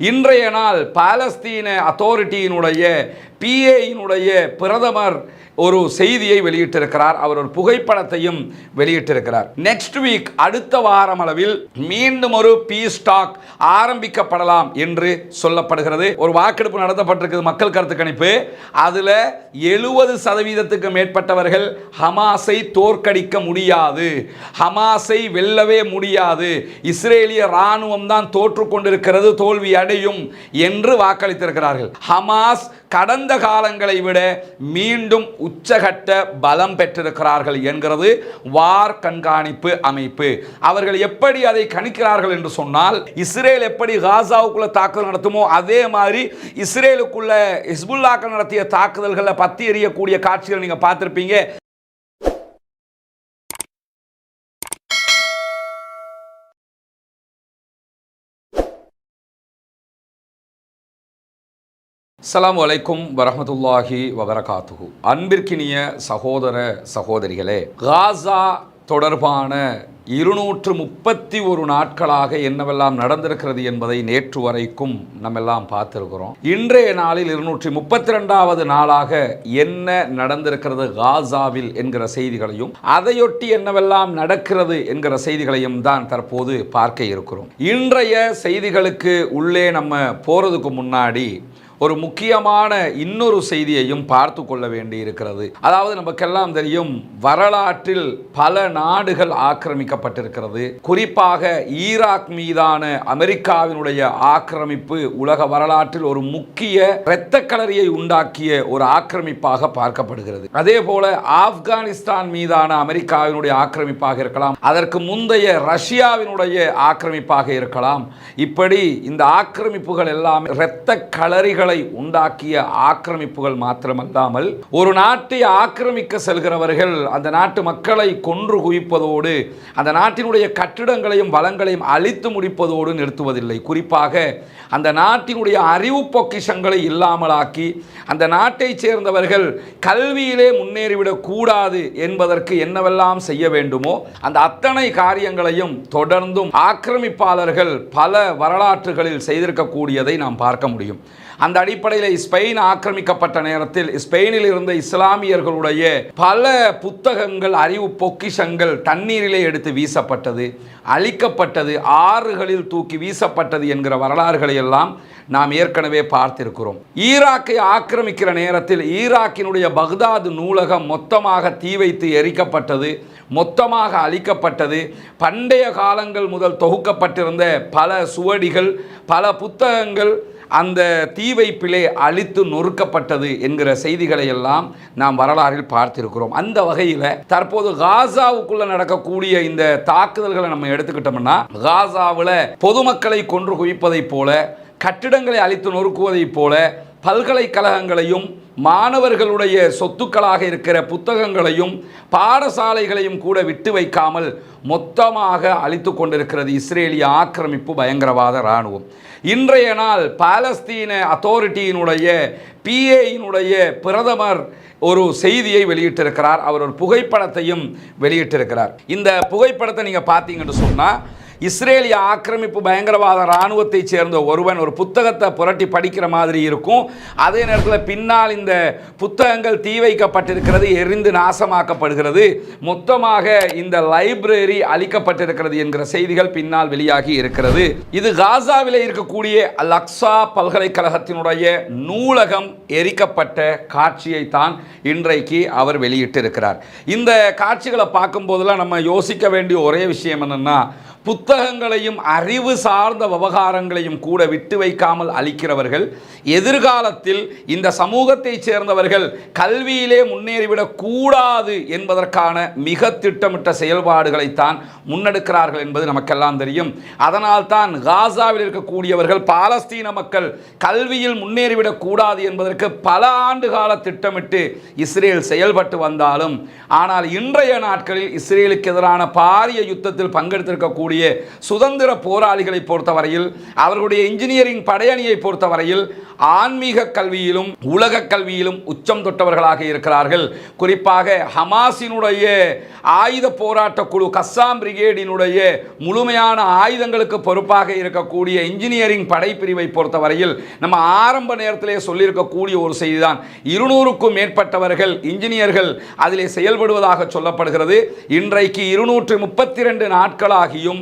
இன்றைய நாள் பாலஸ்தீன அத்தாரிட்டியினுடைய பிஏயினுடைய பிரதமர் ஒரு செய்தியை வெளியிட்டிருக்கிறார். அவர் ஒரு புகைப்படத்தையும் வெளியிட்டிருக்கிறார். நெக்ஸ்ட் வீக் அடுத்த வாரம் அளவில் மீண்டும் ஒரு பீஸ் டாக் ஆரம்பிக்கப்படலாம் என்று சொல்லப்படுகிறது. ஒரு வாக்கெடுப்பு நடத்தப்பட்டிருக்கிறது மக்கள் கருத்து கணிப்பு. அதில் எழுபது சதவீதத்துக்கு மேற்பட்டவர்கள் ஹமாஸை தோற்கடிக்க முடியாது. ஹமாஸை வெல்லவே முடியாது. இஸ்ரேலிய ராணுவம் தான் தோற்று கொண்டிருக்கிறது தோல்வி அடையும் என்று வாக்களித்திருக்கிறார்கள். ஹமாஸ் கடந்த காலங்களை விட மீண்டும் உச்சகட்ட பலம் பெற்றிருக்கிறார்கள் என்கிறது வார் கண்காணிப்பு அமைப்பு. அவர்கள் எப்படி அதை கணிக்கிறார்கள் என்று சொன்னால் இஸ்ரேல் எப்படி காசாவுக்குள்ள தாக்குதல் நடத்துமோ அதே மாதிரி இஸ்ரேலுக்குள்ள ஹிஸ்புல்லாக்கள் நடத்திய தாக்குதல்களை பத்தி எறியக்கூடிய காட்சிகள் நீங்க பார்த்திருப்பீங்க. அஸ்ஸலாமு வலைக்கும் வரஹ்மத்துல்லாஹி வபரகாத்துகு அன்பிற்கினிய சகோதர சகோதரிகளே காசா தொடர்பான இருநூற்று முப்பத்தி ஒரு நாட்களாக என்னவெல்லாம் நடந்திருக்கிறது என்பதை நேற்று வரைக்கும் நம்ம எல்லாம் பார்த்திருக்கிறோம். இன்றைய நாளில் இருநூற்றி முப்பத்தி ரெண்டாவது நாளாக என்ன நடந்திருக்கிறது காசாவில் என்கிற செய்திகளையும் அதையொட்டி என்னவெல்லாம் நடக்கிறது என்கிற செய்திகளையும் தான் தற்போது பார்க்க இருக்கிறோம். இன்றைய செய்திகளுக்கு உள்ளே நம்ம போறதுக்கு முன்னாடி ஒரு முக்கியமான இன்னொரு செய்தியையும் பார்த்து கொள்ள வேண்டியிருக்கிறது. அதாவது நமக்கெல்லாம் தெரியும் வரலாற்றில் பல நாடுகள் ஆக்கிரமிக்கப்பட்டிருக்கிறது. குறிப்பாக ஈராக் மீதான அமெரிக்காவினுடைய ஆக்கிரமிப்பு உலக வரலாற்றில் ஒரு முக்கிய இரத்த கலரியை உண்டாக்கிய ஒரு ஆக்கிரமிப்பாக பார்க்கப்படுகிறது. அதே போல ஆப்கானிஸ்தான் மீதான அமெரிக்காவினுடைய ஆக்கிரமிப்பாக இருக்கலாம். அதற்கு முந்தைய ரஷ்யாவினுடைய ஆக்கிரமிப்பாக இருக்கலாம். இப்படி இந்த ஆக்கிரமிப்புகள் எல்லாம் இரத்த களரிகளை உண்டாக்கிய ஆக்கிரமிப்புகள் மாத்திரமல்லாமல் ஒரு நாட்டை ஆக்கிரமிக்க செல்கிறவர்கள் அந்த நாட்டு மக்களை கொன்று குவிப்பதோடு அந்த நாட்டினுடைய கட்டிடங்களையும் வளங்களையும் அழித்து முடிப்பதோடு நிறுத்துவதில்லை. குறிப்பாக அந்த நாட்டினுடைய அறிவு பொக்கிஷங்களை இல்லாமலாக்கி அந்த நாட்டைச் சேர்ந்தவர்கள் கல்வியிலே முன்னேறிவிடக் கூடாது என்பதற்கு என்னவெல்லாம் செய்ய வேண்டுமோ அந்த அத்தனை காரியங்களையும் தொடர்ந்தும் ஆக்கிரமிப்பாளர்கள் பல வரலாற்றுகளில் செய்திருக்கக்கூடியதை நாம் பார்க்க முடியும். அந்த அடிப்படையில் ஸ்பெயின் ஆக்கிரமிக்கப்பட்ட நேரத்தில் ஸ்பெயினில் இருந்த இஸ்லாமியர்களுடைய பல புத்தகங்கள் அறிவு பொக்கிஷங்கள் தண்ணீரிலே எடுத்து வீசப்பட்டது அழிக்கப்பட்டது ஆறுகளில் தூக்கி வீசப்பட்டது என்கிற வரலாறுகளை எல்லாம் நாம் ஏற்கனவே பார்த்திருக்கிறோம். ஈராக்கை ஆக்கிரமிக்கிற நேரத்தில் ஈராக்கினுடைய பக்தாது நூலகம் மொத்தமாக தீ வைத்து எரிக்கப்பட்டது மொத்தமாக அழிக்கப்பட்டது. பண்டைய காலங்கள் முதல் தொகுக்கப்பட்டிருந்த பல சுவடிகள் பல புத்தகங்கள் அந்த தீ வைப்பிலே அழித்து நொறுக்கப்பட்டது என்கிற செய்திகளை எல்லாம் நாம் வரலாறில் பார்த்திருக்கிறோம். அந்த வகையில் தற்போது காசாவுக்குள்ள நடக்கக்கூடிய இந்த தாக்குதல்களை நம்ம எடுத்துக்கிட்டோம்னா காசாவில் பொதுமக்களை கொன்று குவிப்பதைப் போல கட்டிடங்களை அழித்து நொறுக்குவதைப் போல பல்கலைக்கழகங்களையும் மாணவர்களுடைய சொத்துக்களாக இருக்கிற புத்தகங்களையும் பாடசாலைகளையும் கூட விட்டு வைக்காமல் மொத்தமாக அழித்து கொண்டிருக்கிறது இஸ்ரேலிய ஆக்கிரமிப்பு பயங்கரவாத இராணுவம். இன்றைய நாள் பாலஸ்தீன அத்தாரிட்டியினுடைய பிஏயினுடைய பிரதமர் ஒரு செய்தியை வெளியிட்டிருக்கிறார். அவர் ஒரு புகைப்படத்தையும் வெளியிட்டிருக்கிறார். இந்த புகைப்படத்தை நீங்கள் பார்த்தீங்கன்னு சொன்னால் இஸ்ரேலிய ஆக்கிரமிப்பு பயங்கரவாத இராணுவத்தைச் சேர்ந்த ஒருவன் ஒரு புத்தகத்தை புரட்டி படிக்கிற மாதிரி இருக்கும். அதே நேரத்தில் பின்னால் இந்த புத்தகங்கள் தீ வைக்கப்பட்டிருக்கிறது எரிந்து நாசமாக்கப்படுகிறது. மொத்தமாக இந்த லைப்ரரி அழிக்கப்பட்டிருக்கிறது என்கிற செய்திகள் பின்னால் வெளியாகி இருக்கிறது. இது காசாவில் இருக்கக்கூடிய லக்ஸா பல்கலைக்கழகத்தினுடைய நூலகம் எரிக்கப்பட்ட காட்சியை தான் இன்றைக்கு அவர் வெளியிட்டிருக்கிறார். இந்த காட்சிகளை பார்க்கும்போதெல்லாம் நம்ம யோசிக்க வேண்டிய ஒரே விஷயம் என்னென்னா புத்தகங்களையும் அறிவு சார்ந்த விவகாரங்களையும் கூட விட்டு வைக்காமல் அளிக்கிறவர்கள் எதிர்காலத்தில் இந்த சமூகத்தைச் சேர்ந்தவர்கள் கல்வியிலே முன்னேறிவிடக் கூடாது என்பதற்கான மிக திட்டமிட்ட செயல்பாடுகளைத்தான் முன்னெடுக்கிறார்கள் என்பது நமக்கெல்லாம் தெரியும். அதனால் தான் காசாவில் இருக்கக்கூடியவர்கள் பாலஸ்தீன மக்கள் கல்வியில் முன்னேறிவிடக் கூடாது என்பதற்கு பல ஆண்டு கால திட்டமிட்டு இஸ்ரேல் செயல்பட்டு வந்தாலும் ஆனால் இன்றைய நாட்களில் இஸ்ரேலுக்கு எதிரான பாரிய யுத்தத்தில் பங்கெடுத்திருக்கக்கூடிய இருக்கக்கூடிய சுதந்திர போராளிகளை பொறுத்தவரையில் அவர்களுடைய இன்ஜினியரிங் படையணியை பொறுத்தவரையில் ஆன்மீக கல்வியிலும் உலக கல்வியிலும் உச்சம் தொட்டவர்களாக இருக்கிறார்கள். குறிப்பாக ஹமாஸினுடைய ஆயுத போராட்ட குழு கஸ்ஸாம் பிரிகேடினுடைய முழுமையான ஆயுதங்களுக்கு பொறுப்பாக இருக்கக்கூடிய இன்ஜினியரிங் படைப்பிரிவை பொறுத்தவரையில் நம்ம ஆரம்ப நேரத்திலே சொல்லியிருக்கக்கூடிய ஒரு செய்திதான். இருநூறுக்கும் மேற்பட்டவர்கள் இன்ஜினியர்கள் அதிலே செயல்படுவதாக சொல்லப்படுகிறது. இன்றைக்கு இருநூற்று முப்பத்தி ரெண்டு நாட்களாகியும்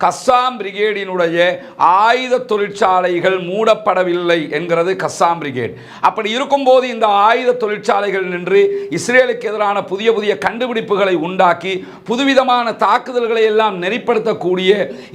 கஸ்ஸாம் பிரிகேடினுடைய ஆயுத தொழிற்சாலைகள் மூடப்படவில்லை என்கிறது கஸ்ஸாம் பிரிகேட் அப்படி இருக்கும்போது இந்த ஆயுத தொழிற்சாலைகள் நின்று இஸ்ரேலுக்கு எதிரான புதிய புதிய கண்டுபிடிப்புகளை உண்டாக்கி புதுவிதமான தாக்குதல்களை எல்லாம் நெறிப்படுத்தக்கூடிய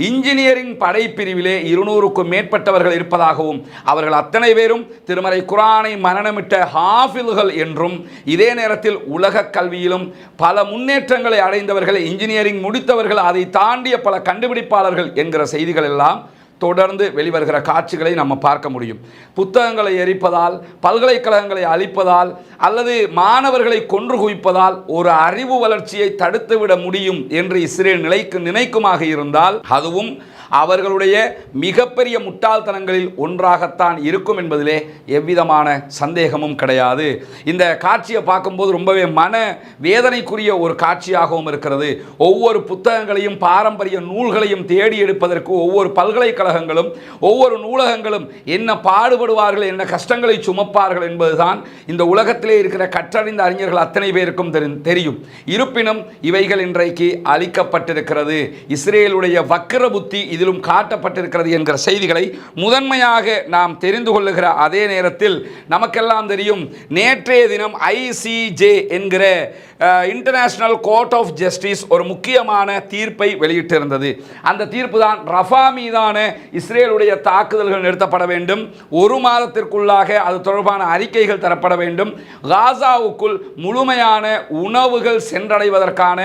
இன்ஜினியரிங் படைப்பிரிவிலே இருநூறுக்கும் மேற்பட்டவர்கள் இருப்பதாகவும் அவர்கள் அத்தனை பேரும் திருமறை குரானை மரணமிட்ட ஹாஃபில்கள் என்றும் இதே நேரத்தில் உலக கல்வியிலும் பல முன்னேற்றங்களை அடைந்தவர்கள் இன்ஜினியரிங் முடித்தவர்கள் அதை தாண்டிய பல கண்டுபிடிப்பு வேட்பாளர்கள் என்கிற செய்திகள் எல்லாம் தொடர்ந்து வெளிவருகிற காட்சிகளை நம்ம பார்க்க முடியும். புத்தகங்களை எரிப்பதால் பல்கலைக்கழகங்களை அழிப்பதால் அல்லது மாணவர்களை கொன்று குவிப்பதால் ஒரு அறிவு வளர்ச்சியை தடுத்துவிட முடியும் என்று இஸ்ரேல் நிலைக்கு நினைக்குமாக இருந்தால் அதுவும் அவர்களுடைய மிகப்பெரிய முட்டாள்தனங்களில் ஒன்றாகத்தான் இருக்கும் என்பதிலே எவ்விதமான சந்தேகமும் கிடையாது. இந்த காட்சியை பார்க்கும்போது ரொம்பவே மன வேதனைக்குரிய ஒரு காட்சியாகவும் இருக்கிறது. ஒவ்வொரு புத்தகங்களையும் பாரம்பரிய நூல்களையும் தேடி எடுப்பதற்கு ஒவ்வொரு பல்கலைக்கழகங்களும் ஒவ்வொரு நூலகங்களும் என்ன பாடுபடுவார்கள் என்ன கஷ்டங்களை சுமப்பார்கள் என்பதுதான் இந்த உலகத்திலே இருக்கிற கற்றறிந்த அறிஞர்கள் அத்தனை பேருக்கும் தெரி- தெரியும். இருப்பினும் இவைகள் இன்றைக்கு அளிக்கப்பட்டிருக்கிறது. இஸ்ரேலுடைய வக்கர புத்தி இதிலும் காட்டப்பட்டிருக்கிறது என்கிற செய்திகளை முதன்மையாக நாம் தெரிந்து கொள்ளுகிற அதே நேரத்தில் நமக்கெல்லாம் தெரியும் நேற்றைய தினம் ஐசிஜே என்கிற இன்டர்நேஷனல் கோர்ட் ஆஃப் ஜஸ்டிஸ் ஒரு முக்கியமான தீர்ப்பை வெளியிட்டிருந்தது. அந்த தீர்ப்பு தான் ரஃபா மீதான இஸ்ரேலுடைய தாக்குதல்கள் நிறுத்தப்பட வேண்டும். ஒரு மாதத்திற்குள்ளாக அது தொடர்பான அறிக்கைகள் தரப்பட வேண்டும். காசாவுக்குள் முழுமையான உணவுகள் சென்றடைவதற்கான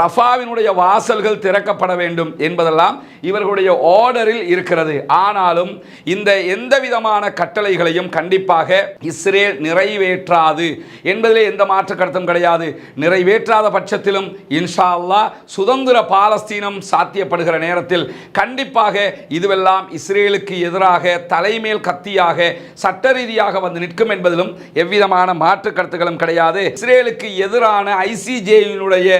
ரஃபாவினுடைய வாசல்கள் திறக்கப்பட வேண்டும் என்பதெல்லாம் இவர்களுடைய ஆர்டரில் இருக்கிறது. ஆனாலும் இந்த எந்த விதமான கட்டளைகளையும் கண்டிப்பாக இஸ்ரேல் நிறைவேற்றாது என்பதிலே எந்த மாற்று கருத்தும் கிடையாது. நிறைவேற்றாத பட்சத்திலும் இன்ஷா அல்லாஹ் சுதந்திர பாலஸ்தீனம் சாத்தியப்படுகிற நேரத்தில் கண்டிப்பாக இதுவெல்லாம் இஸ்ரேலுக்கு எதிராக தலைமேல் கத்தியாக சட்ட ரீதியாக வந்து நிற்கும் என்பதிலும் எவ்விதமான மாற்று கருத்துக்களும் கிடையாது. இஸ்ரேலுக்கு எதிரான ஐசிஜேயினுடைய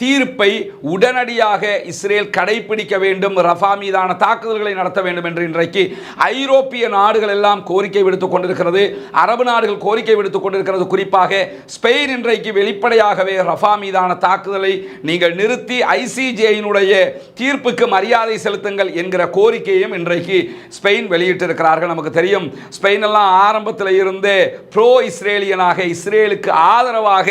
தீர்ப்பை உடனடியாக இஸ்ரேல் கடைபிடிக்க வேண்டும் ரஃபா மீதான தாக்குதல்களை நடத்த வேண்டும் என்று இன்றைக்கு ஐரோப்பிய நாடுகள் எல்லாம் கோரிக்கை விடுத்துக் கொண்டிருக்கிறது. அரபு நாடுகள் கோரிக்கை விடுத்துக் கொண்டிருக்கிறது. குறிப்பாக ஸ்பெயின் இன்றைக்கு வெளிப்படையாகவே ரஃபா மீதான தாக்குதலை நீங்கள் நிறுத்தி ஐசிஜேயினுடைய தீர்ப்புக்கு மரியாதை செலுத்துங்கள் என்கிற கோரிக்கையும் இன்றைக்கு ஸ்பெயின் வெளியிட்டிருக்கிறார்கள். நமக்கு தெரியும் ஸ்பெயின் எல்லாம் ஆரம்பத்தில் இருந்தே ப்ரோ இஸ்ரேலியனாக இஸ்ரேலுக்கு ஆதரவாக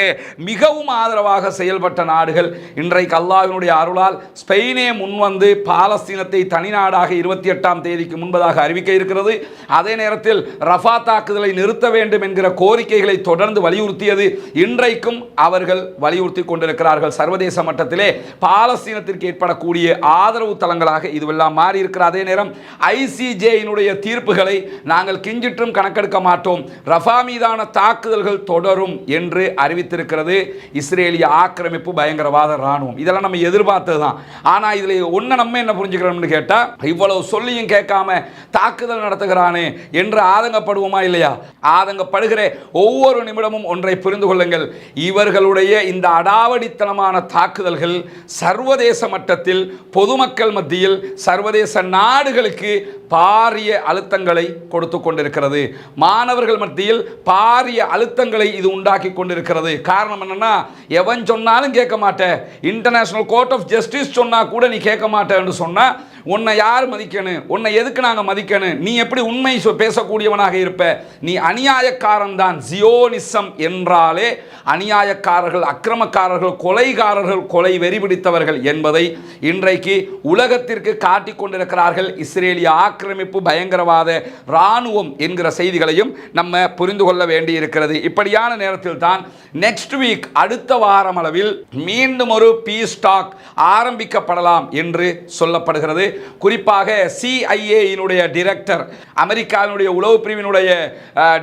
மிகவும் ஆதரவாக செயல்பட்ட நாடுகள். இன்றைக்கு அல்லாவினுடைய அருளால் ஸ்பெயினே முன்வந்து பாலஸ்தீனத்தை தனிநாடாக இருபத்தி எட்டாம் தேதிக்கு முன்பதாக அறிவிக்க இருக்கிறது. அதே நேரத்தில் ரஃபா தாக்குதலை நிறுத்த வேண்டும் என்கிற கோரிக்கைகளை தொடர்ந்து வலியுறுத்தியது. இன்றைக்கும் அவர்கள் வலியுறுத்தி கொண்டிருக்கிறார்கள். சர்வதேச மட்டத்திலே பாலஸ்தீனத்திற்கு ஏற்படக்கூடிய ஆதரவு தளங்களாக இதுவெல்லாம் மாறி இருக்கிற அதே நேரம் ஐசிஜேயினுடைய தீர்ப்புகளை நாங்கள் கிஞ்சிற்றும் கணக்கெடுக்க மாட்டோம். ரஃபா மீதான தாக்குதல்கள் தொடரும் என்று அறிவித்திருக்கிறது. இஸ்ரேலிய ஆக்கிரமிப்பு பயங்கரவாத ராணுவம் இதெல்லாம் நம்ம எதிர்பார்த்தது தான் ஆனால் இதில் ஒன்று நம்ம என்ன புரிஞ்சுக்கிறோம்னு கேட்டால் இவ்வளவு சொல்லியும் கேட்காம தாக்குதல் நடத்துகிறானே என்று ஆதங்கப்படுவோமா இல்லையா? ஆதங்கப்படுகிற ஒவ்வொரு நிமிடமும் ஒன்றை புரிந்து கொள்ளுங்கள். இவர்களுடைய இந்த அடாவடித்தனமான தாக்குதல்கள் சர்வதேச மட்டத்தில் பொதுமக்கள் மத்தியில் சர்வதேச நாடுகளுக்கு பாரிய அழுத்தங்களை கொடுத்து கொண்டிருக்கிறது. மாணவர்கள் மத்தியில் பாரிய அழுத்தங்களை இது உண்டாக்கி கொண்டிருக்கிறது. காரணம் என்னன்னா எவன் சொன்னாலும் கேட்க மாட்டேன். இன்டர்நேஷனல் கோர்ட் ஆஃப் ஜஸ்டிஸ் சொன்னா கூட நீ கேட்க மாட்டேன்னு சொன்னா உன்னை யார் மதிக்கணும்? உன்னை எதுக்கு நாங்கள் மதிக்கணும்? நீ எப்படி உண்மை பேசக்கூடியவனாக இருப்ப? நீ அநியாயக்காரன் தான் ஜியோனிசம் என்றாலே அநியாயக்காரர்கள் அக்கிரமக்காரர்கள் கொலைகாரர்கள் கொலை வெறி பிடித்தவர்கள் என்பதை இன்றைக்கு உலகத்திற்கு காட்டிக் கொண்டிருக்கிறார்கள் இஸ்ரேலிய ஆக்கிரமிப்பு பயங்கரவாத இராணுவம் என்கிற செய்திகளையும் நம்ம புரிந்து கொள்ள வேண்டியிருக்கிறது. இப்படியான நேரத்தில் தான் நெக்ஸ்ட் வீக் அடுத்த வாரம் அளவில் மீண்டும் ஒரு பீஸ் டாக் ஆரம்பிக்கப்படலாம் என்று சொல்லப்படுகிறது. குறிப்பாக சிஐஏயினுடைய டிரெக்டர் அமெரிக்காவினுடைய உளவு பிரிவினுடைய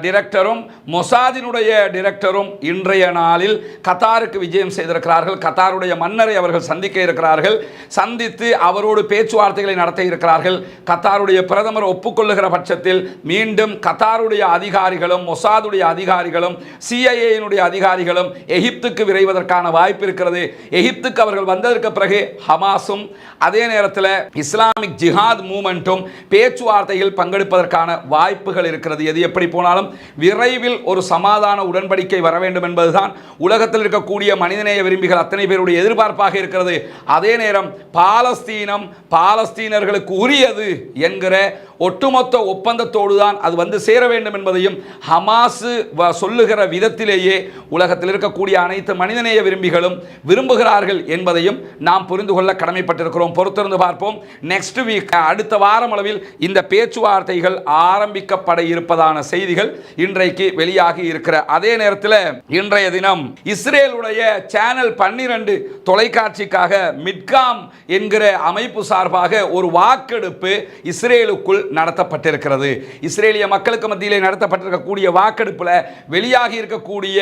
டிரெக்டரும் மொசாதினுடைய டிரெக்டரும் இன்றைய நாளில் கத்தாருக்கு விஜயம் செய்திருக்கிறார்கள். கத்தாருடைய மன்னரை அவர்கள் சந்திக்க இருக்கிறார்கள். சந்தித்து அவரோடு பேச்சுவார்த்தைகளை நடத்த இருக்கிறார்கள். கத்தாருடைய பிரதமர் ஒப்புக்கொள்ளுகிற பட்சத்தில் மீண்டும் கத்தாருடைய அதிகாரிகளும் மொசாதுடைய அதிகாரிகளும் சிஐஏயினுடைய அதிகாரிகளும் எகிப்துக்கு விரைவதற்கான வாய்ப்பு இருக்கிறது. எகிப்துக்கு அவர்கள் வந்ததற்கு பிறகு ஹமாஸும் அதே நேரத்தில் இஸ்லாமிக் ஜிஹாத் மூமெண்ட்டும் பேச்சுவார்த்தையில் பங்கெடுப்பதற்கான வாய்ப்புகள் இருக்கிறது. எது எப்படி போனாலும் விரைவில் ஒரு சமாதான உடன்படிக்கை வர வேண்டும் என்பதுதான் உலகத்தில் இருக்கக்கூடிய மனிதநேய விரும்பிகள் அத்தனை பேருடைய எதிர்பார்ப்பாக இருக்கிறது. அதே நேரம் பாலஸ்தீனம் பாலஸ்தீனர்களுக்கு உரியது என்கிற ஒட்டுமொத்த ஒப்பந்தத்தோடு தான் அது வந்து சேர வேண்டும் என்பதையும் ஹமாஸு வ- சொல்லுகிற விதத்திலேயே உலகத்தில் இருக்கக்கூடிய அனைத்து மனிதநேய விரும்பிகளும் விரும்புகிறார்கள் என்பதையும் நாம் புரிந்து கொள்ள கடமைப்பட்டிருக்கிறோம். பொறுத்திருந்து பார்ப்போம். நெக்ஸ்ட் வீக் அடுத்த வாரம் அளவில் இந்த பேச்சுவார்த்தைகள் ஆரம்பிக்கப்பட இருப்பதான செய்திகள் இன்றைக்கு வெளியாகி இருக்கிற அதே நேரத்தில் இன்றைய தினம் இஸ்ரேலுடைய சேனல் பன்னிரண்டு தொலைக்காட்சிக்காக மிட்காம் என்கிற அமைப்பு சார்பாக ஒரு வாக்கெடுப்பு இஸ்ரேலுக்குள் நடத்தப்பட்டிருக்கிறது. இஸ்ரேலிய மக்களுக்கு மத்தியிலே நடத்தப்பட்டிருக்கக்கூடிய வாக்கெடுப்பில் வெளியாகி இருக்கக்கூடிய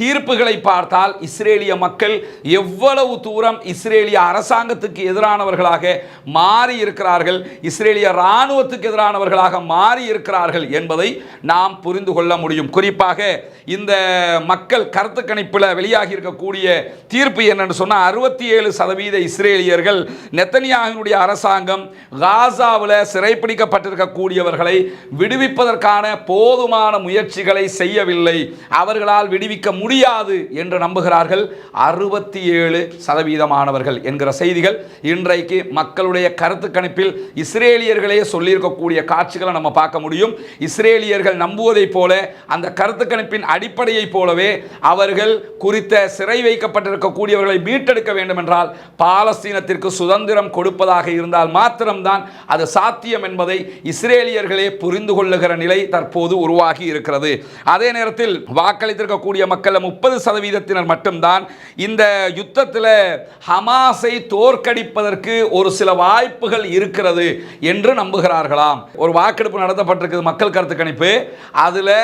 தீர்ப்புகளை பார்த்தால் இஸ்ரேலிய மக்கள் எவ்வளவு தூரம் இஸ்ரேலிய அரசாங்கத்துக்கு எதிரானவர்களாக மாறி இருக்கிறார்கள் இஸ்ரேலிய இராணுவத்துக்கு எதிரானவர்களாக மாறி இருக்கிறார்கள் என்பதை நாம் புரிந்து கொள்ள முடியும். குறிப்பாக இந்த மக்கள் கருத்து கணிப்பில் வெளியாகி இருக்கக்கூடிய தீர்ப்பு என்னன்னு சொன்னால் அறுபத்தி ஏழு சதவீத இஸ்ரேலியர்கள் நெத்தனியாகினுடைய அரசாங்கம் காசாவில் சிறைப்பிடிக்கப்பட்டிருக்கக்கூடியவர்களை விடுவிப்பதற்கான போதுமான முயற்சிகளை செய்யவில்லை. அவர்களால் விடுவிக்க முடியாது என்று நம்புகிறார்கள் அறுபத்தி ஏழு சதவீதமானவர்கள் என்கிற செய்திகள். இன்றைக்கு மக்களுடைய கருத்து கணிப்பில் இஸ்ரேலியர்களே சொல்லியிருக்கக்கூடிய காட்சிகளை நம்ம பார்க்க முடியும். இஸ்ரேலியர்கள் நம்புவதைப் போல அந்த கருத்து கணிப்பின் அடிப்படையைப் போலவே அவர்கள் குறித்த சிறை வைக்கப்பட்டிருக்கக்கூடியவர்களை மீட்டெடுக்க வேண்டும் என்றால் பாலஸ்தீனத்திற்கு சுதந்திரம் கொடுப்பதாக இருந்தால் மாத்திரம்தான் அது சாத்தியம் என்பதை இஸ்ரேலியர்களே புரிந்து கொள்ளுகிற நிலை தற்போது உருவாகி இருக்கிறது. அதே நேரத்தில் வாக்களித்திருக்கக்கூடிய மக்கள் முப்பது சதவீதத்தினர் மட்டும்தான் இந்த யுத்தத்தில் ஹமாஸை தோற்கடிப்பதற்கு ஒரு சில வாய்ப்புகள் இருக்கிறது என்று நம்புகிறார்களாம். ஒரு வாக்கெடுப்பு நடத்தப்பட்டிருக்கிறது மக்கள் கருத்து கணிப்பு. அதில்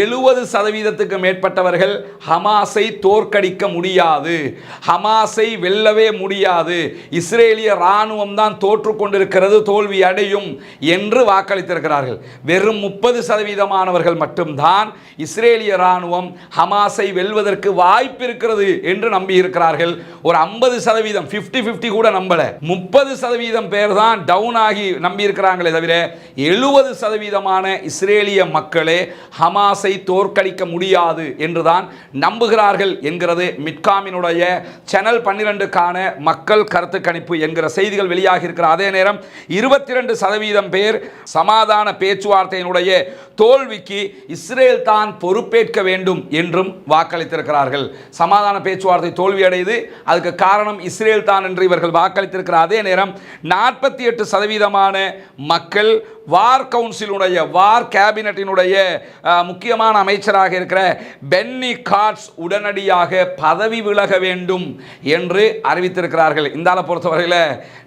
எழுபது சதவீதத்துக்கு மேற்பட்டவர்கள் ஹமாஸை தோற்கடிக்க முடியாது. ஹமாஸை வெல்லவே முடியாது. இஸ்ரேலிய இராணுவம் தான் தோற்று கொண்டிருக்கிறது தோல்வி அடையும் என்று என்று வாக்களித்திருக்கிறார்கள். வெறும் முப்பது சதவீதமானவர்கள் மட்டும்தான் இஸ்ரேலிய இராணுவம் ஹமாஸை வெல்வதற்கு வாய்ப்பு இருக்கிறது என்று நம்பி இருக்கிறார்கள் ஒரு ஐம்பது சதவீதம் 50 50 கூட நம்பல. முப்பது சதவீதம் பேர் தான் டவுன் ஆகி நம்பியிருக்கிறாங்களே தவிர எழுபது சதவீதமான இஸ்ரேலிய மக்களே ஹமாஸை தோற்கடிக்க முடியாது என்றுதான் நம்புகிறார்கள் என்கிறது மிட்காமினுடைய சேனல் பன்னிரண்டுக்கான மக்கள் கருத்து கணிப்பு என்கிற செய்திகள் வெளியாகி இருக்கிற அதே நேரம் இருபத்தி ரெண்டு சதவீதம் பேர் சமாதான பேச்சுவார்த்தையினுடைய தோல்விக்கு இஸ்ரேல் தான் பொறுப்பேற்க வேண்டும் என்றும் வாக்களித்திருக்கிறார்கள். சமாதான பேச்சுவார்த்தை தோல்வி அடையுது அதுக்கு காரணம் இஸ்ரேல் தான் என்று இவர்கள் வாக்களித்திருக்கிற அதே நேரம் நாற்பத்தி எட்டு சதவீதமான மக்கள் வார் கவுன்சிலுடைய வார் கேபினட்டினுடைய முக்கியமான அமைச்சராக இருக்கிற பென்னி காட்ஸ் உடனடியாக பதவி விலக வேண்டும் என்று அறிவித்திருக்கிறார்கள். இந்த பொறுத்தவரையில்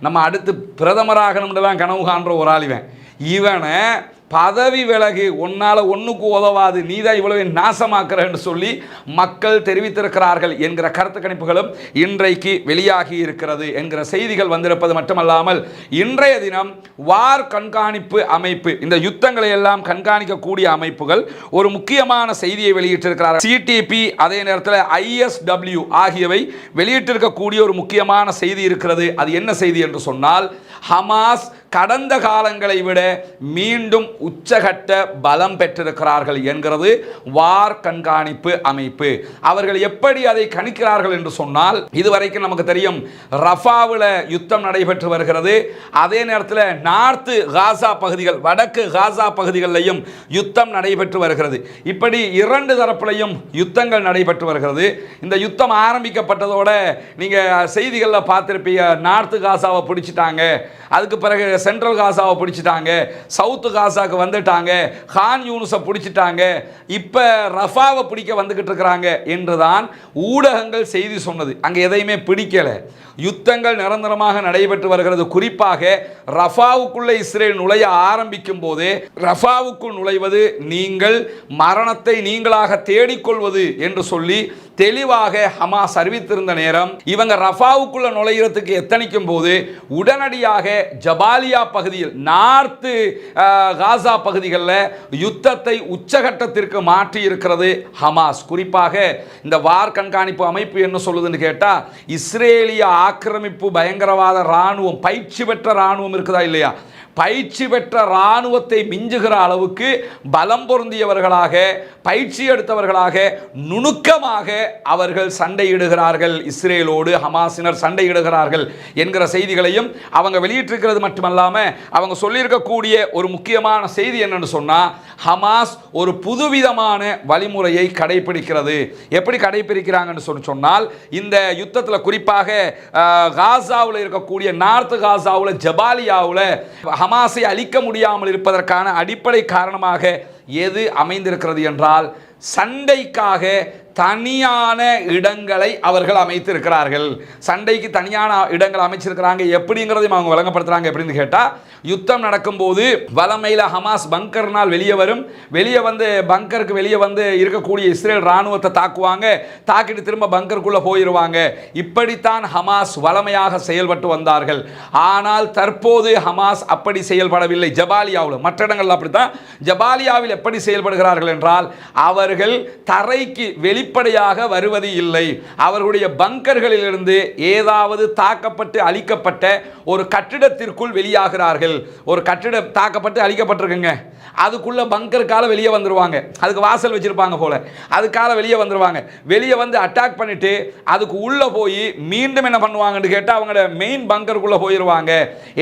நம்ம அடுத்து பிரதமராகணும்னுலாம் கனவு காண்ற ஒரு ஆளிவன் இவனை பதவி விலகு உன்னால் ஒன்றுக்கு உதவாது நீதான் இவ்வளவு நாசமாக்குறன்னு சொல்லி மக்கள் தெரிவித்திருக்கிறார்கள் என்கிற கருத்து கணிப்புகளும் இன்றைக்கு வெளியாகி இருக்கிறது என்கிற செய்திகள் வந்திருப்பது மட்டுமல்லாமல் இன்றைய தினம் வார் கண்காணிப்பு அமைப்பு இந்த யுத்தங்களை எல்லாம் கண்காணிக்கக்கூடிய அமைப்புகள் ஒரு முக்கியமான செய்தியை வெளியிட்டிருக்கிறார் சிடிபி அதே நேரத்தில் ஐஎஸ்டபிள்யூ ஆகியவை வெளியிட்டிருக்கக்கூடிய ஒரு முக்கியமான செய்தி இருக்கிறது. அது என்ன செய்தி என்று சொன்னால் ஹமாஸ் கடந்த காலங்களை விட மீண்டும் உச்சகட்ட பலம் பெற்றிருக்கிறார்கள் என்கிறது வார் கண்காணிப்பு அமைப்பு. அவர்கள் எப்படி அதை கணிக்கிறார்கள் என்று சொன்னால் இதுவரைக்கும் நமக்கு தெரியும் ரஃபாவில் யுத்தம் நடைபெற்று வருகிறது. அதே நேரத்தில் நார்த்து காசா பகுதிகள் வடக்கு காசா பகுதிகளிலையும் யுத்தம் நடைபெற்று வருகிறது. இப்படி இரண்டு தரப்புலையும் யுத்தங்கள் நடைபெற்று வருகிறது. இந்த யுத்தம் ஆரம்பிக்கப்பட்டதோட நீங்கள் செய்திகளில் பார்த்துருப்பீங்க நார்த்து காசாவை பிடிச்சிட்டாங்க. அதுக்கு பிறகு சென்ட்ரல் காசாவை பிடிச்சிட்டாங்க சவுத்து காசாவுக்கு வந்துட்டாங்க ஹான் யூனுஸை பிடிச்சிட்டாங்க இப்போ ரஃபாவை பிடிக்க வந்துக்கிட்டு இருக்கிறாங்க என்றுதான் ஊடகங்கள் செய்தி சொன்னது. அங்கே எதையுமே பிடிக்கலை. யுத்தங்கள் நிரந்தரமாக நடைபெற்று வருகிறது. குறிப்பாக ரஃபாவுக்குள்ள இஸ்ரேல் நுழைய ஆரம்பிக்கும் போதே ரஃபாவுக்குள் நுழைவது நீங்கள் மரணத்தை நீங்களாக தேடிக்கொள்வது என்று சொல்லி தெளிவாக ஹமாஸ் அறிவித்திருந்த நேரம் இவங்க ரஃபாவுக்குள்ள நுழையிறதுக்கு எத்தனிக்கும் போது உடனடியாக ஜபாலியா பகுதியில் நார்த்து காசா பகுதிகளில் யுத்தத்தை உச்சகட்டத்திற்கு மாற்றி இருக்கிறது ஹமாஸ். குறிப்பாக இந்த வார் கண்காணிப்பு அமைப்பு என்ன சொல்லுதுன்னு கேட்டால் இஸ்ரேலிய ஆக்கிரமிப்பு பயங்கரவாத இராணுவம் பயிற்சி பெற்ற இராணுவம் இருக்குதா இல்லையா? பயிற்சி பெற்ற இராணுவத்தை மிஞ்சுகிற அளவுக்கு பலம் பொருந்தியவர்களாக பயிற்சி எடுத்தவர்களாக நுணுக்கமாக அவர்கள் சண்டையிடுகிறார்கள். இஸ்ரேலோடு ஹமாசினர் சண்டையிடுகிறார்கள் என்கிற செய்திகளையும் அவங்க வெளியிட்டிருக்கிறது மட்டுமல்லாமல் அவங்க சொல்லியிருக்கக்கூடிய ஒரு முக்கியமான செய்தி என்னன்னு சொன்னால் ஹமாஸ் ஒரு புதுவிதமான வழிமுறையை கடைபிடிக்கிறது. எப்படி கடைபிடிக்கிறாங்கன்னு சொல்லி சொன்னால் இந்த யுத்தத்தில் குறிப்பாக காசாவில் இருக்கக்கூடிய நார்த் காசாவில் ஜபாலியாவில் ஹமாஸை அழிக்க முடியாமல் இருப்பதற்கான அடிப்படை காரணமாக எது அமைந்திருக்கிறது என்றால் சண்டைக்காக தனியான இடங்களை அவர்கள் அமைத்திருக்கிறார்கள். சண்டைக்கு தனியான இடங்கள் அமைச்சிருக்கிறாங்க. எப்படிங்கிறதையும் அவங்க வழங்கப்படுத்துகிறாங்க எப்படின்னு கேட்டால் யுத்தம் நடக்கும்போது வலமையில் ஹமாஸ் பங்கர்னால் வெளியே வரும். வெளியே வந்து பங்கருக்கு வெளியே வந்து இருக்கக்கூடிய இஸ்ரேல் இராணுவத்தை தாக்குவாங்க. தாக்கிட்டு திரும்ப பங்கருக்குள்ளே போயிடுவாங்க இப்படித்தான் ஹமாஸ் வலமையாக செயல்பட்டு வந்தார்கள். ஆனால் தற்போது ஹமாஸ் அப்படி செயல்படவில்லை. ஜபாலியாவில் மற்ற இடங்களில் அப்படித்தான். ஜபாலியாவில் எப்படி செயல்படுகிறார்கள் என்றால் அவர்கள் தரைக்கு வெளி வெளிப்படையாக வருவது இல்லை. அவர்களுடைய பங்கர்களிலிருந்து ஏதாவது தாக்கப்பட்டு அழிக்கப்பட்ட ஒரு கட்டிடத்திற்குள் வெளியாகிறார்கள். ஒரு கட்டிடம் தாக்கப்பட்டு அழிக்கப்பட்டிருக்குங்க. அதுக்குள்ளே பங்கருக்கால வெளியே வந்துடுவாங்க அதுக்கு வாசல் வச்சுருப்பாங்க போல. அதுக்கால வெளியே வந்துடுவாங்க வெளியே வந்து அட்டாக் பண்ணிட்டு அதுக்கு உள்ளே போய் மீண்டும் என்ன பண்ணுவாங்கன்னு கேட்டால் அவங்களோட மெயின் பங்கருக்குள்ளே போயிடுவாங்க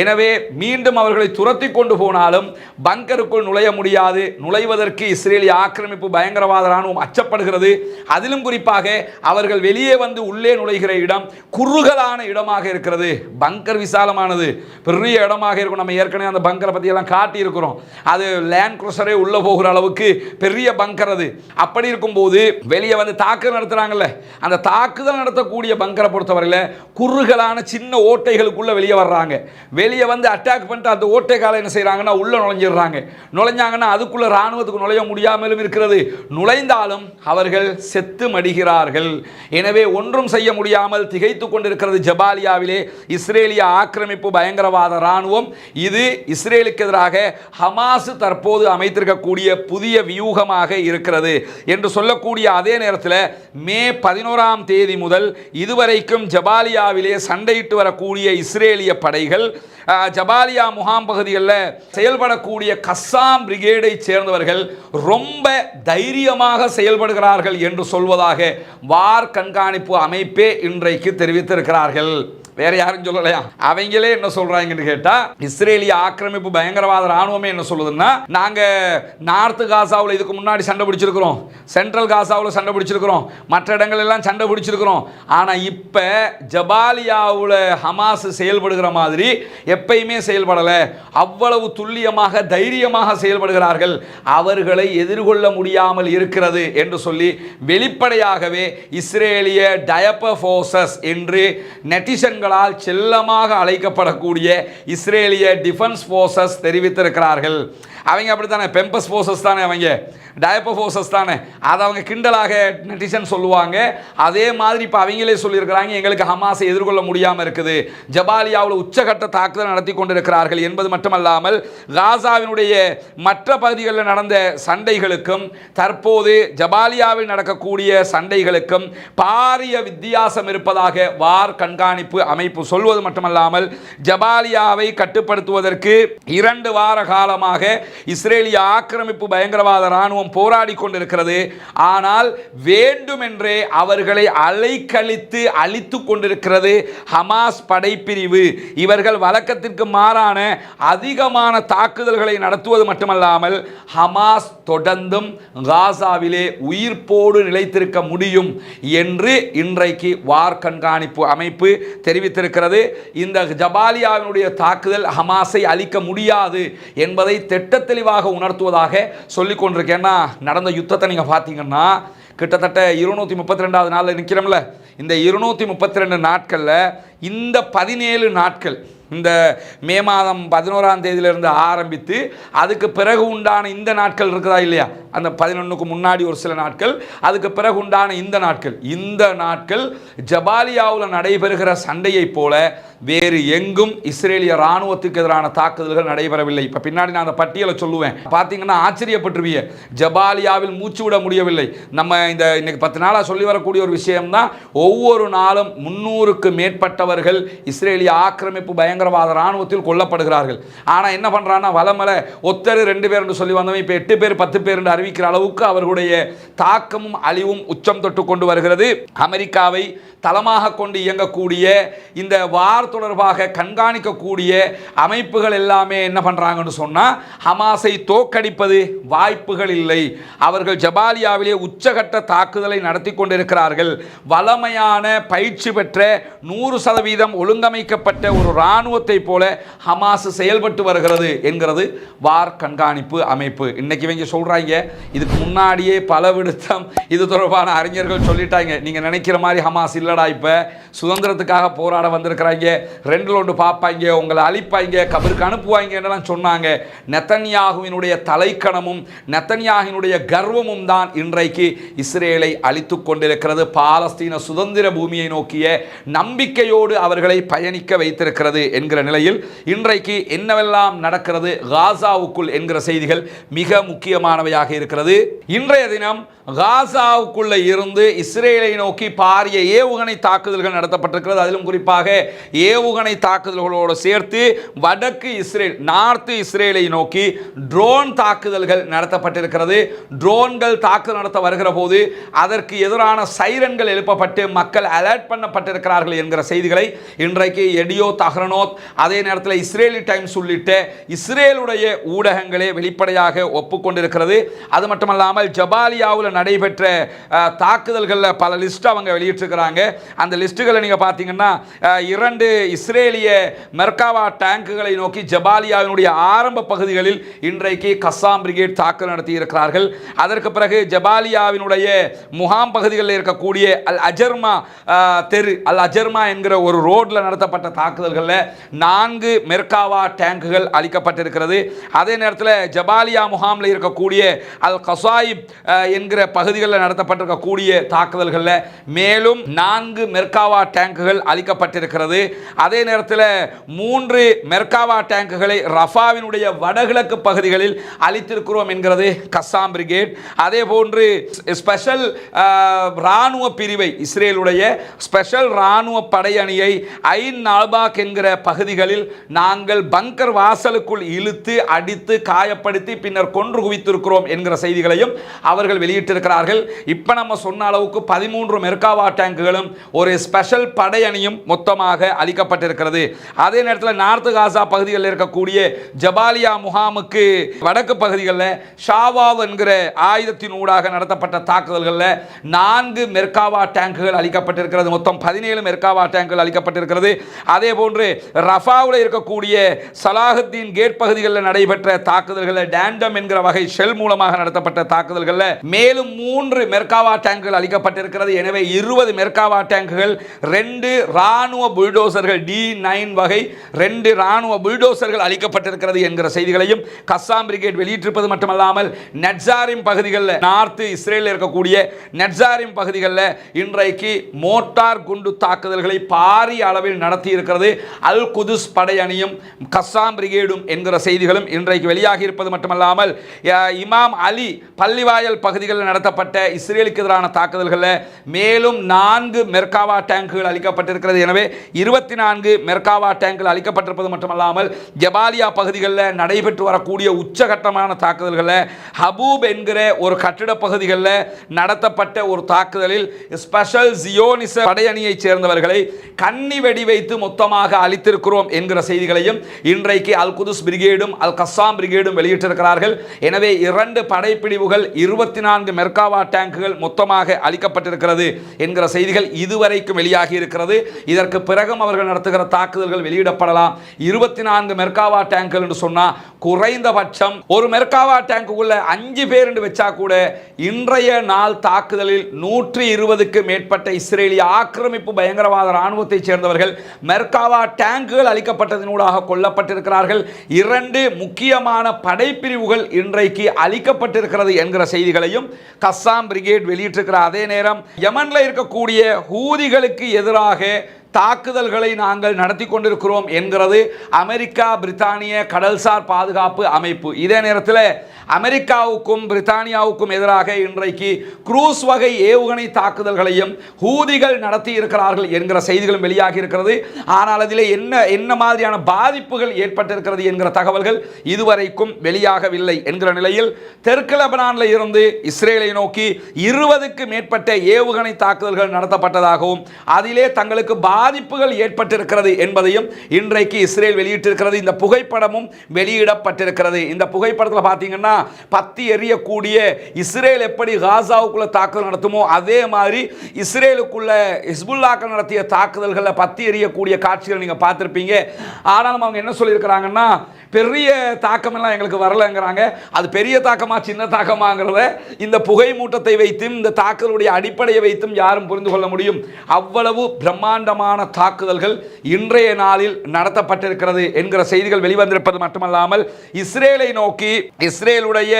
எனவே மீண்டும் அவர்களை துரத்தி கொண்டு போனாலும் பங்கருக்குள் நுழைய முடியாது. நுழைவதற்கு இஸ்ரேலிய ஆக்கிரமிப்பு பயங்கரவாத ராணுவம் அச்சப்படுகிறது. அதிலும் குறிப்பாக அவர்கள் வெளியே வந்து உள்ளே நுழைகிற இடம் குறுகலான இடமாக இருக்கிறது. பங்கர் விசாலமானது. பெரிய இடமாக இருக்கும். நம்ம ஏற்கனவே அந்த பங்கரை பற்றி எல்லாம் அது லேண்ட் குரூசரே உள்ளே போகிற அளவுக்கு பெரிய பங்கர் அது. அப்படி இருக்கும்போது வெளியே வந்து தாக்குதல் நடத்துகிறாங்கல்ல அந்த தாக்குதல் நடத்தக்கூடிய பங்கரை பொறுத்தவரையில் குறுகலான சின்ன ஓட்டைகளுக்குள்ளே வெளியே வர்றாங்க. வெளியே வந்து அட்டாக் பண்ணிட்டு அந்த ஓட்டை என்ன செய்கிறாங்கன்னா உள்ளே நுழைஞ்சிடுறாங்க. நுழைஞ்சாங்கன்னா அதுக்குள்ளே இராணுவத்துக்கு நுழைய முடியாமலும் இருக்கிறது. நுழைந்தாலும் அவர்கள் செத்து மடிகிறார்கள் எனவே ஒன்றும் செய்ய முடியாமல் திகைத்து கொண்டிருக்கிறது ஜபாலியாவிலே இஸ்ரேலிய ஆக்கிரமிப்பு பயங்கரவாத இராணுவம். இது இஸ்ரேலுக்கு எதிராக ஹமாஸ் தற்போது அமைத்திருக்கக்கூடிய புதிய வியூகமாக இருக்கிறது என்று சொல்லக்கூடிய அதே நேரத்தில் மே பதினோராம் தேதி முதல் இதுவரைக்கும் ஜபாலியாவிலே சண்டையிட்டு வரக்கூடிய இஸ்ரேலிய படைகள் ஜபாலியா முகாம் பகுதிகளில் செயல்படக்கூடிய கஸ்ஸாம் பிரிகேடை சேர்ந்தவர்கள் ரொம்ப தைரியமாக செயல்படுகிறார்கள் என்று சொல்வதாக வார் கண்காணிப்பு அமைப்பே இன்றைக்கு தெரிவித்திருக்கிறார்கள். வேற யாரும் சொல்லலையா? அவங்களே என்ன சொல்றாங்கன்னு கேட்டா இஸ்ரேலிய ஆக்கிரமிப்பு பயங்கரவாத ராணுவமே என்ன சொல்லுதுன்னா நாங்க நார்த்து காசாவில் இதுக்கு முன்னாடி சண்டை பிடிச்சிருக்கிறோம். சென்ட்ரல் காசாவில் சண்டை பிடிச்சிருக்கிறோம். மற்ற இடங்கள் எல்லாம் சண்டை பிடிச்சிருக்கிறோம். ஆனா இப்ப ஜபாலியாவில் ஹமாஸ் செயல்படுகிற மாதிரி எப்பயுமே செயல்படலை. அவ்வளவு துல்லியமாக தைரியமாக செயல்படுகிறார்கள். அவர்களை எதிர்கொள்ள முடியாமல் இருக்கிறது என்று சொல்லி வெளிப்படையாகவே இஸ்ரேலிய டயப்ப ஃபோர்ஸஸ் என்று நெட்டிசன் முஸ்லிம்களால் செல்லமாக அழைக்கப்படக்கூடிய இஸ்ரேலிய டிஃபென்ஸ் ஃபோர்ஸஸ் தெரிவித்திருக்கிறார்கள். அவங்க அப்படித்தானே? பெம்பஸ் ஃபோர்ஸஸ் தானே அவங்க? டயப்போ ஃபோர்ஸஸ் தானே? அதை அவங்க கிண்டலாக நெட்டிசன் சொல்லுவாங்க. அதே மாதிரி இப்போ அவங்களே சொல்லியிருக்கிறாங்க எங்களுக்கு ஹமாஸை எதிர்கொள்ள முடியாமல் இருக்குது. ஜபாலியாவில் உச்சகட்ட தாக்குதல் நடத்தி கொண்டிருக்கிறார்கள் என்பது மட்டுமல்லாமல் காசாவினுடைய மற்ற பகுதிகளில் நடந்த சண்டைகளுக்கும் தற்போது ஜபாலியாவில் நடக்கக்கூடிய சண்டைகளுக்கும் பாரிய வித்தியாசம் இருப்பதாக வார் கண்காணிப்பு அமைப்பு சொல்வது மட்டுமல்லாமல் ஜபாலியாவை கட்டுப்படுத்துவதற்கு இரண்டு வார காலமாக இஸ்ரேலிய ஆக்கிரமிப்பு பயங்கரவாத இராணுவம் போராடி கொண்டிருக்கிறது. ஆனால் வேண்டுமென்றே அவர்களை அலைக்கழித்து அழித்து கொண்டிருக்கிறது ஹமாஸ் படைப்பிரிவு. இவர்கள் வழக்கத்திற்கு மாறான அதிகமான தாக்குதல்களை நடத்துவது மட்டுமல்லாமல் ஹமாஸ் தொடர்ந்தும் காசாவிலே உயிர்ப்போடு நிலைத்திருக்க முடியும் என்று இன்றைக்கு வார் கண்காணிப்பு அமைப்பு தெரிவித்திருக்கிறது. இந்த ஜபாலியாவினுடைய தாக்குதல் ஹமாஸை அழிக்க முடியாது என்பதை திட்ட தெளிவாக உணர்த்துவதாக சொல்லி கொண்டிருக்கேன்னா நடந்த யுத்தத்தை நீங்கள் பார்த்தீங்கன்னா கிட்டத்தட்ட இருநூற்றி முப்பத்தி ரெண்டாவது நாளில் நிற்கிறோம்ல இந்த இருநூற்றி முப்பத்தி ரெண்டு நாட்களில் இந்த பதினேழு நாட்கள் இந்த மே மாதம் பதினோராம் தேதியிலிருந்து ஆரம்பித்து அதுக்கு பிறகு உண்டான இந்த நாட்கள் இருக்குதா இல்லையா? அந்த பதினொன்றுக்கு முன்னாடி ஒரு சில நாட்கள் அதுக்கு பிறகு உண்டான இந்த நாட்கள். இந்த நாட்கள் ஜபாலியாவில் நடைபெறுகிற சண்டையைப் போல வேறு எங்கும் இஸ்ரேலிய இராணுவத்துக்கு எதிரான தாக்குதல்கள் நடைபெறவில்லை. இப்போ பின்னாடி நான் அந்த பட்டியலை சொல்லுவேன். பார்த்தீங்கன்னா ஆச்சரியப்பட்டுருவிய ஜபாலியாவில் மூச்சு விட முடியவில்லை. நம்ம இந்த இன்னைக்கு பத்து நாளாக சொல்லி வரக்கூடிய ஒரு விஷயம்தான் ஒவ்வொரு நாளும் முன்னூறுக்கு மேற்பட்டவர்கள் இஸ்ரேலிய ஆக்கிரமிப்பு பயங்கரவாத இராணுவத்தில் கொல்லப்படுகிறார்கள். ஆனால் என்ன பண்ணுறான்னா வளமலை ஒத்தர் ரெண்டு பேர் என்று சொல்லி வந்தவன் இப்போ எட்டு பேர் பத்து பேர் என்று அறிவிக்கிற அளவுக்கு அவர்களுடைய தாக்கமும் அழிவும் உச்சம் தொட்டு கொண்டு வருகிறது. அமெரிக்காவை தளமாக கொண்டு இயங்கக்கூடிய இந்த வார் தொடர்பாக கண்காணிக்கக்கூடிய அமைப்புகள் எல்லாமே என்ன பண்ணுறாங்கன்னு சொன்னால் ஹமாஸை தோக்கடிப்பது வாய்ப்புகள் இல்லை. அவர்கள் ஜபாலியாவிலே உச்சகட்ட தாக்குதலை நடத்தி கொண்டிருக்கிறார்கள். வளமையான பயிற்சி பெற்ற நூறு சதவீதம் ஒழுங்கமைக்கப்பட்ட ஒரு இராணுவத்தை போல ஹமாஸ் செயல்பட்டு வருகிறது என்கிறது வார் கண்காணிப்பு அமைப்பு. இன்னைக்கு இவங்க சொல்கிறாங்க இதுக்கு முன்னாடியே பல விடுத்தம் இது தொடர்பான அறிஞர்கள் சொல்லிட்டாங்க. நீங்கள் நினைக்கிற மாதிரி ஹமாஸ் இல்லை இல்லடா இப்போ? சுதந்திரத்துக்காக போராட வந்திருக்கிறாங்க ரெண்டில் ஒன்று பார்ப்பாங்க உங்களை அழிப்பாங்க கபருக்கு அனுப்புவாங்கன்னெல்லாம் சொன்னாங்க. நெத்தன்யாகுவினுடைய தலைக்கணமும் நெத்தன்யாகினுடைய கர்வமும் தான் இன்றைக்கு இஸ்ரேலை அழித்து கொண்டிருக்கிறது. பாலஸ்தீன சுதந்திர பூமியை நோக்கிய நம்பிக்கையோடு அவர்களை பயணிக்க வைத்திருக்கிறது என்கிற நிலையில் இன்றைக்கு என்னவெல்லாம் நடக்கிறது? காசாவுக்குள் என்கிற செய்திகள் மிக முக்கியமானவையாக இருக்கிறது. இன்றைய தினம் காசாவுக்குள்ள இருந்து இஸ்ரேலை நோக்கி பாரிய ஏவுகணை தாக்குதல்கள் நடத்தப்பட்டிருக்கிறது. அதிலும் குறிப்பாக ஏவுகணை தாக்குதல்களோடு சேர்த்து வடக்கு இஸ்ரேல் நார்த்து இஸ்ரேலை நோக்கி ட்ரோன் தாக்குதல்கள் நடத்தப்பட்டிருக்கிறது. ட்ரோன்கள் தாக்குதல் நடத்த வருகிற போது அதற்கு எதிரான சைரன்கள் எழுப்பப்பட்டு மக்கள் அலர்ட் பண்ணப்பட்டிருக்கிறார்கள் என்கிற செய்திகளை இன்றைக்கு எடியோ தஹ்ரனோத் அதே நேரத்தில் இஸ்ரேலி டைம்ஸ் உள்ளிட்ட இஸ்ரேலுடைய ஊடகங்களே வெளிப்படையாக ஒப்புக்கொண்டிருக்கிறது. அது மட்டுமல்லாமல் ஜபாலியாவில் நடைபெற்ற தாக்குதல்களில் பல லிஸ்ட் அவங்க வெளியிட்டிருக்கிறாங்க. அந்த லிஸ்ட்டுகளை நீங்கள் பார்த்தீங்கன்னா இரண்டு இஸ்ரேலிய மெர்காவா டேங்குகளை நோக்கி ஜபாலியாவினுடைய ஆரம்ப பகுதிகளில் இன்றைக்கு கஸ்ஸாம் பிரிகேட் தாக்குதல் நடத்தி இருக்கிறார்கள் அதற்கு பிறகு ஜபாலியாவினுடைய முகாம் பகுதிகளில் இருக்கக்கூடிய அல் அஜர்மா தெரு அல் அஜர்மா என்கிற ஒரு ரோட்டில் நடத்தப்பட்ட தாக்குதல்களில் நான்கு மெர்காவா டேங்குகள் அளிக்கப்பட்டிருக்கிறது அதே நேரத்தில் ஜபாலியா முகாமில் இருக்கக்கூடிய அல் கசாயிப் என்கிற என்கிற பகுதிகளில் நடத்தப்பட்டிருக்கக்கூடிய தாக்குதல்களில் மேலும் நான்கு மெர்காவா டேங்குகள் அளிக்கப்பட்டிருக்கிறது அதே நேரத்தில் மூன்று மெர்காவா டேங்குகளை ரஃபாவினுடைய வடகிழக்கு பகுதிகளில் அளித்திருக்கிறோம் என்கிறது கஸ்ஸாம் பிரிகேட். அதே போன்று ஸ்பெஷல் இராணுவ பிரிவை இஸ்ரேலுடைய ஸ்பெஷல் இராணுவ படையணியை ஐன் நால்பாக் என்கிற பகுதிகளில் நாங்கள் பங்கர் வாசலுக்குள் இழுத்து அடித்து காயப்படுத்தி பின்னர் கொன்று குவித்திருக்கிறோம் என்கிற செய்திகளையும் அவர்கள் வெளியிட்டு வெளியிட்டிருக்கிறார்கள் இப்போ நம்ம சொன்ன அளவுக்கு பதிமூன்று மெர்காவா டேங்குகளும் ஒரு ஸ்பெஷல் படையணியும் மொத்தமாக அளிக்கப்பட்டிருக்கிறது அதே நேரத்தில் நார்த்து காசா பகுதிகளில் இருக்கக்கூடிய ஜபாலியா முகாமுக்கு வடக்கு பகுதிகளில் ஷாவாவ் என்கிற ஆயுதத்தின் ஊடாக நடத்தப்பட்ட தாக்குதல்களில் நான்கு மெர்காவா டேங்குகள் அளிக்கப்பட்டிருக்கிறது மொத்தம் பதினேழு மெர்காவா டேங்குகள் அளிக்கப்பட்டிருக்கிறது அதே போன்று ரஃபாவில் இருக்கக்கூடிய சலாஹுத்தீன் கேட் பகுதிகளில் நடைபெற்ற தாக்குதல்களில் டேண்டம் என்கிற வகை ஷெல் மூலமாக நடத்தப்பட்ட தாக்குதல்களில் மேலும் மூன்று மெர்காவா டேங்குகள் அளிக்கப்பட்டிருக்கிறது எனவே இருபது மெர்காவா டேங்குகள் ரெண்டு ராணுவ புல்டோசர்கள் டி நைன் வகை ரெண்டு ராணுவ புல்டோசர்கள் அளிக்கப்பட்டிருக்கிறது என்கிற செய்திகளையும் கஸ்ஸாம் பிரிகேட் வெளியிட்டிருப்பது மட்டுமல்லாமல் நெட்சாரிம் பகுதிகளில் நார்த்து இஸ்ரேலில் இருக்கக்கூடிய நெட்சாரிம் பகுதிகளில் இன்றைக்கு மோட்டார் குண்டு தாக்குதல்களை பாரிய அளவில் நடத்தி இருக்கிறது அல் அல் குதுஸ் படையணியும் கஸ்ஸாம் பிரிகேடும் என்கிற செய்திகளும் இன்றைக்கு வெளியாகி இருப்பது மட்டுமல்லாமல் இமாம் அலி பள்ளிவாயல் பகுதிகளில் நடத்தப்பட்ட இஸ்ரேலுக்கு எதிரான தாக்குதல்களில் மேலும் நான்கு மெர்காவா டேங்குகள் அளிக்கப்பட்டிருக்கிறது எனவே இருபத்தி நான்கு மெர்காவா டேங்குகள் அளிக்கப்பட்டிருப்பது மட்டுமல்லாமல் ஜபாலியா பகுதிகளில் நடைபெற்று வரக்கூடிய உச்சகட்டமான தாக்குதல்களில் ஹபூப் என்கிற ஒரு கட்டிட பகுதிகளில் நடத்தப்பட்ட ஒரு தாக்குதலில் ஸ்பெஷல் ஜியோனிச படையணியைச் சேர்ந்தவர்களை கன்னி வெடி வைத்து மொத்தமாக அளித்திருக்கிறோம் என்கிற செய்திகளையும் இன்றைக்கு அல் குதுஸ் பிரிகேடும் அல் கசாம் பிரிகேடும் வெளியிட்டிருக்கிறார்கள். எனவே இரண்டு படைப்பிடிவுகள் இருபத்தி நான்கு மெர்காவா டேங்குகள் மொத்தமாக அளிக்கப்பட்டிருக்கிறது என்கிற செய்திகள் இதுவரைக்கும் வெளியாகி இருக்கிறது. இதற்கு பிறகும் அவர்கள் நடத்துகிற தாக்குதல்கள் வெளியிடப்படலாம். இருபத்தி நான்கு மெர்காவா டேங்குகள் என்று சொன்னால் குறைந்தபட்சம் ஒரு மெர்காவா டேங்குக்குள்ள அஞ்சு பேர் என்று வச்சா கூட இன்றைய நாள் தாக்குதலில் நூற்றி இருபதுக்கு மேற்பட்ட இஸ்ரேலிய ஆக்கிரமிப்பு பயங்கரவாத இராணுவத்தைச் சேர்ந்தவர்கள் மெர்காவா டேங்குகள் அளிக்கப்பட்டதனூடாக கொல்லப்பட்டிருக்கிறார்கள். இரண்டு முக்கியமான படைப்பிரிவுகள் இன்றைக்கு அளிக்கப்பட்டிருக்கிறது என்கிற செய்திகளையும் கஸ்ஸாம் பிரிகேட் வெளியிட்டிருக்கிற அதே நேரம் யமனில் இருக்கக்கூடிய ஹூதிகளுக்கு எதிராக தாக்குதல்களை நாங்கள் நடத்தி கொண்டிருக்கிறோம் என்கிறது அமெரிக்கா பிரித்தானிய கடல்சார் பாதுகாப்பு அமைப்பு. இதே நேரத்தில் அமெரிக்காவுக்கும் பிரித்தானியாவுக்கும் எதிராக இன்றைக்கு குரூஸ் வகை ஏவுகணை தாக்குதல்களையும் ஹூதிகள் நடத்தி இருக்கிறார்கள் என்கிற செய்திகளும் வெளியாகி இருக்கிறது. ஆனால் அதில் என்ன என்ன மாதிரியான பாதிப்புகள் ஏற்பட்டிருக்கிறது என்கிற தகவல்கள் இதுவரைக்கும் வெளியாகவில்லை என்கிற நிலையில் தெற்கு லெபனானில் இருந்து இஸ்ரேலை நோக்கி இருபதுக்கு மேற்பட்ட ஏவுகணை தாக்குதல்கள் நடத்தப்பட்டதாகவும் அதிலே தங்களுக்கு பாதிப்புகள் ஏற்பட்டிருக்கிறது என்பதையும் இன்றைக்கு இஸ்ரேல் வெளியிட்டிருக்கிறது. இந்த புகைப்படமும் வெளியிடப்பட்டிருக்கிறது. இந்த புகைப்படத்தில் பார்த்தீங்கன்னா பத்தி எறியக்கூடிய இஸ்ரேல் எப்படி காசாவுக்குள்ளே தாக்குதல் நடத்துமோ அதே மாதிரி இஸ்ரேலுக்குள்ள ஹிஸ்புல்லாக்கள் நடத்திய தாக்குதல்களில் பத்தி எறியக்கூடிய காட்சிகள் நீங்கள் பார்த்துருப்பீங்க. ஆனாலும் அவங்க என்ன சொல்லியிருக்கிறாங்கன்னா பெரிய தாக்கமெல்லாம் எங்களுக்கு வரலைங்கிறாங்க. அது பெரிய தாக்கமாக சின்ன தாக்கமாங்கிறத இந்த புகை மூட்டத்தை வைத்தும் இந்த தாக்குதலுடைய அடிப்படையை வைத்தும் யாரும் புரிந்து கொள்ள முடியும். அவ்வளவு பிரம்மாண்டமான தாக்குதல்கள் இன்றைய நாளில் நடத்தப்பட்டிருக்கிறது என்கிற செய்திகள் வெளிவந்திருப்பது மட்டுமல்லாமல் இஸ்ரேலை நோக்கி இஸ்ரேலுடைய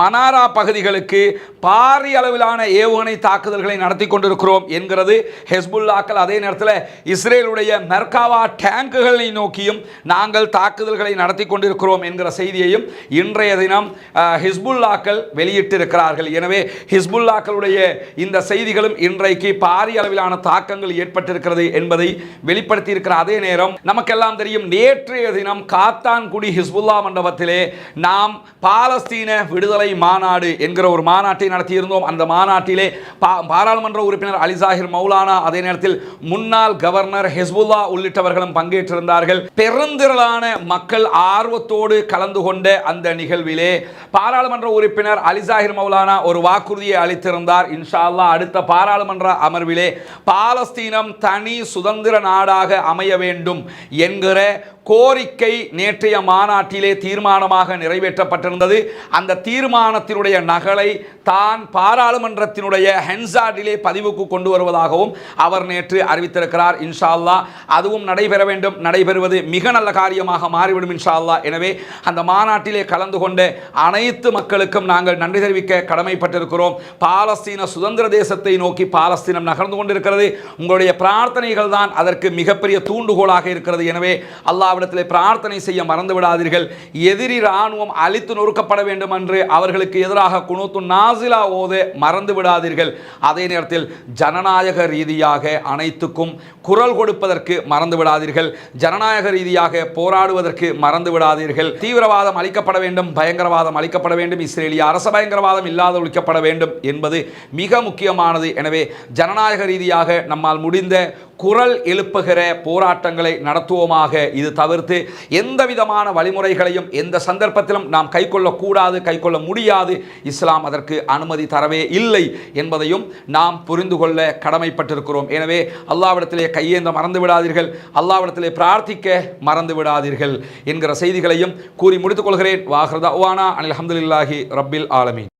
மனாரா பகுதிகளுக்கு பாரிய அளவிலான ஏவுகணை தாக்குதல்களை நடத்தி கொண்டிருக்கிறோம் என்கிறது ஹெஸ்புல்லாக்கள். அதே நேரத்தில் இஸ்ரேலுடைய மெர்காவா டேங்குகளை நோக்கியும் நாங்கள் தாக்குதல்களை நடத்தி கொண்டிருக்கிறோம் என்கிற செய்தியையும் இன்றைய தினம் ஹிஸ்புல்லாக்கள் வெளியிட்டிருக்கிறார்கள். எனவே ஹிஸ்புல்லாக்களுடைய இந்த செய்திகளும் இன்றைக்கு பாரிய அளவிலான தாக்கங்கள் ஏற்பட்டிருக்கிறது என்பதை வெளிப்படுத்தியிருக்கிற அதே நேரம் நமக்கெல்லாம் தெரியும் நேற்றைய தினம் காத்தான்குடி ஹிஸ்புல்லா மண்டபத்திலே நாம் பாலஸ்தீன விடுதலை மாநாடு என்கிற ஒரு மாநாட்டை நடத்தியிருந்தோம். அந்த மாநாட்டிலே பாராளுமன்ற உறுப்பினர் அலிசாஹிர் மௌலானா அதே நேரத்தில் முன்னாள் கவர்னர் ஹிஸ்புல்லா உள்ளிட்டவர்களும் பங்கேற்றிருந்தார்கள். பெருந்திரளான மக்கள் ஆர்வத்தோடு கலந்து கொண்ட அந்த நிகழ்விலே பாராளுமன்ற உறுப்பினர் அலிசாஹிர் மௌலானா ஒரு வாக்குறுதியை அளித்திருந்தார். இன்ஷா அல்லா அடுத்த பாராளுமன்ற அமர்விலே பாலஸ்தீனம் தனி சுதந்திர நாடாக அமைய வேண்டும் என்கிற கோரிக்கை நேற்றைய மாநாட்டிலே தீர்மானமாக நிறைவேற்றப்பட்டிருந்தது. அந்த தீர்மானத்தினுடைய நகலை தான் பாராளுமன்றத்தினுடைய ஹென்சார்டிலே பதிவுக்கு கொண்டு வருவதாகவும் அவர் நேற்று அறிவித்திருக்கிறார். இன்ஷா அதுவும் நடைபெற வேண்டும் நடைபெறுவது மிக நல்ல காரியமாக மாறிவிடும் இன்ஷா எனவே அந்த மாநாட்டிலே கலந்து கொண்ட அனைத்து மக்களுக்கும் நாங்கள் நன்றி தெரிவிக்க கடமைப்பட்டிருக்கிறோம். பாலஸ்தீன சுதந்திர தேசத்தை நோக்கி பாலஸ்தீனம் நகர்ந்து கொண்டிருக்கிறது. உங்களுடைய பிரார்த்தனை பிரார்த்தனைகள் தான் அதற்கு மிகப்பெரிய தூண்டுகோலாக இருக்கிறது. எனவே அல்லாவிடத்தில் பிரார்த்தனை செய்ய மறந்து விடாதீர்கள் எதிரி இராணுவம் அழித்து நொறுக்கப்பட வேண்டும் என்று அவர்களுக்கு எதிராக குணத்து நாசிலா ஓத மறந்து விடாதீர்கள் அதே நேரத்தில் ஜனநாயக ரீதியாக அனைத்துக்கும் குரல் கொடுப்பதற்கு மறந்து விடாதீர்கள் ஜனநாயக ரீதியாக போராடுவதற்கு மறந்து விடாதீர்கள் தீவிரவாதம் அளிக்கப்பட வேண்டும் பயங்கரவாதம் அளிக்கப்பட வேண்டும் இஸ்ரேலிய அரச பயங்கரவாதம் இல்லாத ஒழிக்கப்பட வேண்டும் என்பது மிக முக்கியமானது. எனவே ஜனநாயக ரீதியாக நம்மால் முடிந்த குரல் எழுப்புகிற போராட்டங்களை நடத்துவோமாக இது தவிர்த்து எந்த விதமான வழிமுறைகளையும் எந்த சந்தர்ப்பத்திலும் நாம் கைக்கொள்ளக்கூடாது கைக்கொள்ள முடியாது. இஸ்லாம் அதற்கு அனுமதி தரவே இல்லை என்பதையும் நாம் புரிந்து கொள்ள கடமைப்பட்டிருக்கிறோம். எனவே அல்லாவிடத்திலே கையேந்த மறந்து விடாதீர்கள். அல்லாவிடத்திலே பிரார்த்திக்க மறந்து விடாதீர்கள் என்கிற செய்திகளையும் கூறி முடித்துக் கொள்கிறேன். வாஹ்ரதா அனில் அஹமதுல்லாஹி ரப்பில் ஆலமீன்.